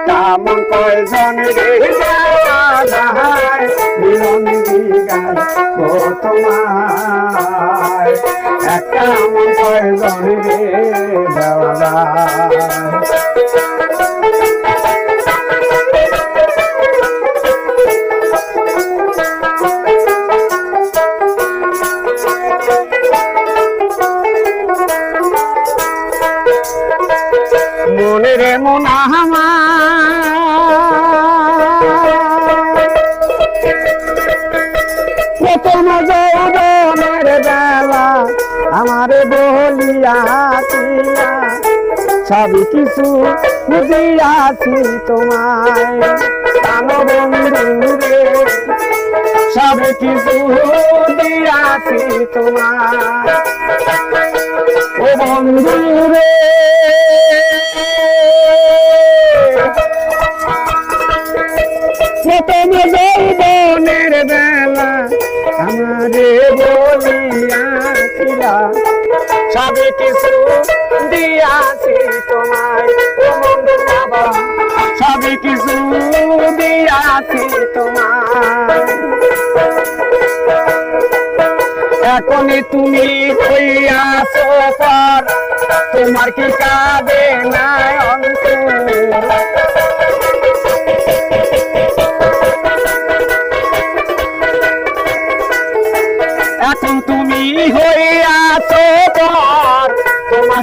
একটা মন কয়জন রে? দেওয়া যায় মিলন দিগায় একটা মন কয়জন রে মনে রে মন সবই কিছু বুঝিয়াছি তোমায়। প্রাণ বন্ধু রে সব কিছু দিয়াছি তোমায়। ও বন্ধু রে, প্রথম আমারে বলিয়াছিলা সবে কিছু দিয়াছি তোমায় ও বন্ধু বাবা সবে কিছু দিয়াছি তোমায়। এখনই তুমি হইয়াছ তোমার কি কাঁদে নাই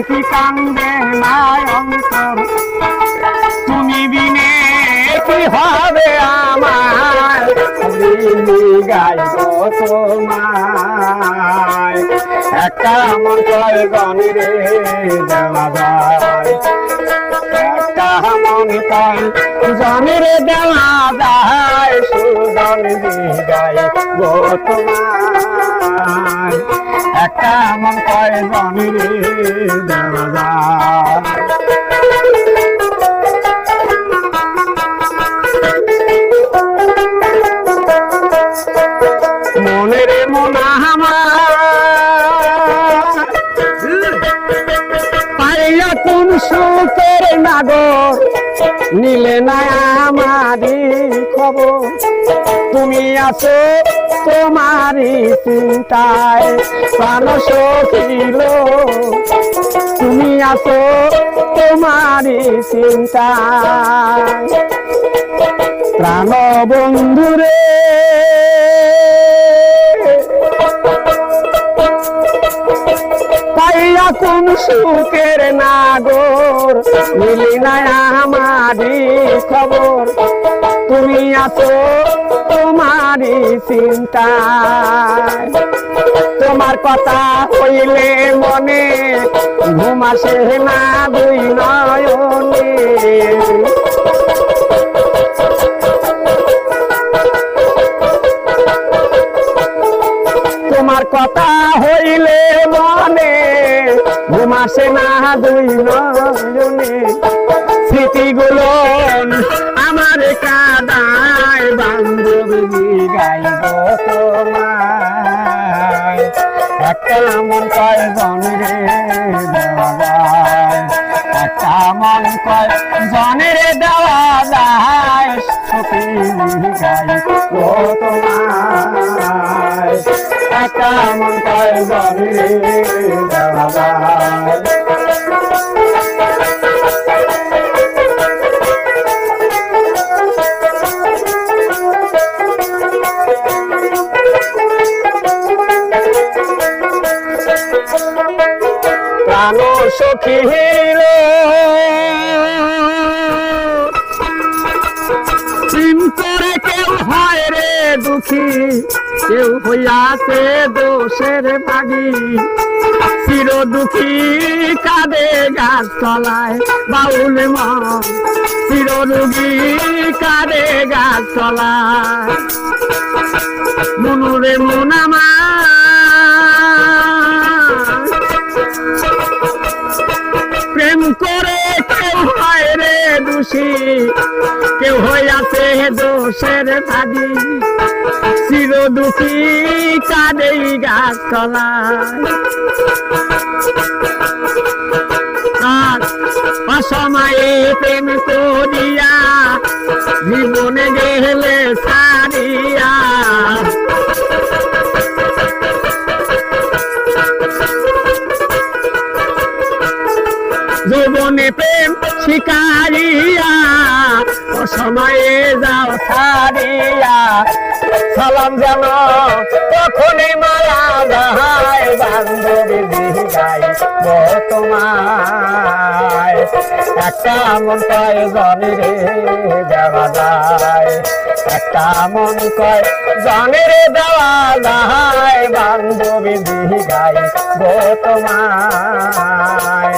কি কান্দে নাই অন্তর? তুমি বিনে কি হবে আমার? গাইব তোমায় একটা মন কয় গণ রে দেওয়া যায়। একটা মন কয় জনের দেওয়া যায় সুজন গাইব তোমায় একটা মন কয় জনের দেওয়া যায়। সুখের নাগর নিলে না আমারি খবর। তুমি আছো তোমারই চিন্তায়। প্রাণ সখিল তুমি আছো তোমারই চিন্তায়। প্রাণ বন্ধুরে পাইয়া কোন সুখের নাগর। মিলি না আমারই খবর। তুমি আছো তোমারই চিন্তা তোমার কথা হইলে মনে ঘুম আসে না দুই নয়নে। তোমার কথা হইলে মনে ঘুমাসে না দুই নয়নে স্মৃতিগুলো আমার কাদায় বান্ধবী গাইব তোমায়। একটা মন কয় জনরে দেওয়া একটা মন কয় জনরে দেওয়া গাইব মন দেওয়া যায় প্রাণ সখী দুঃখী কেউ হইয়াছে দোষের বাগি। চির দুঃখী কাঁদে গাছ তলায় বাউল মন। চির রুগী কাঁদে গাছ তলায় মনুরে মনামা প্রেম মানুষের ভাবি চির দুঃখী কাদেই গাছতলায়। অসময়ে প্রেম করিয়া জীবনে গেলে সা প্রেম শিকারিয়া, ও সময়ে যাও সারিয়া সালাম জানো তখনই মারা যায় বান্ধবী দিঘাই তোমায়। একটা মন কয় জনি রে, দেওয়া যায়। একটা মন কয়, জনি রে দেওয়া যায় বান্ধবী দিঘাই গো তোমায়।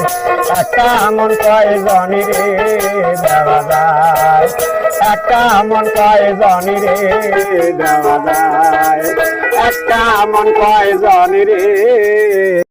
একটা মন কয়, জনি রে দেওয়া যায় একটা মন কয়, জনি রে দেওয়া যায় একটা মন কয়, জনি রে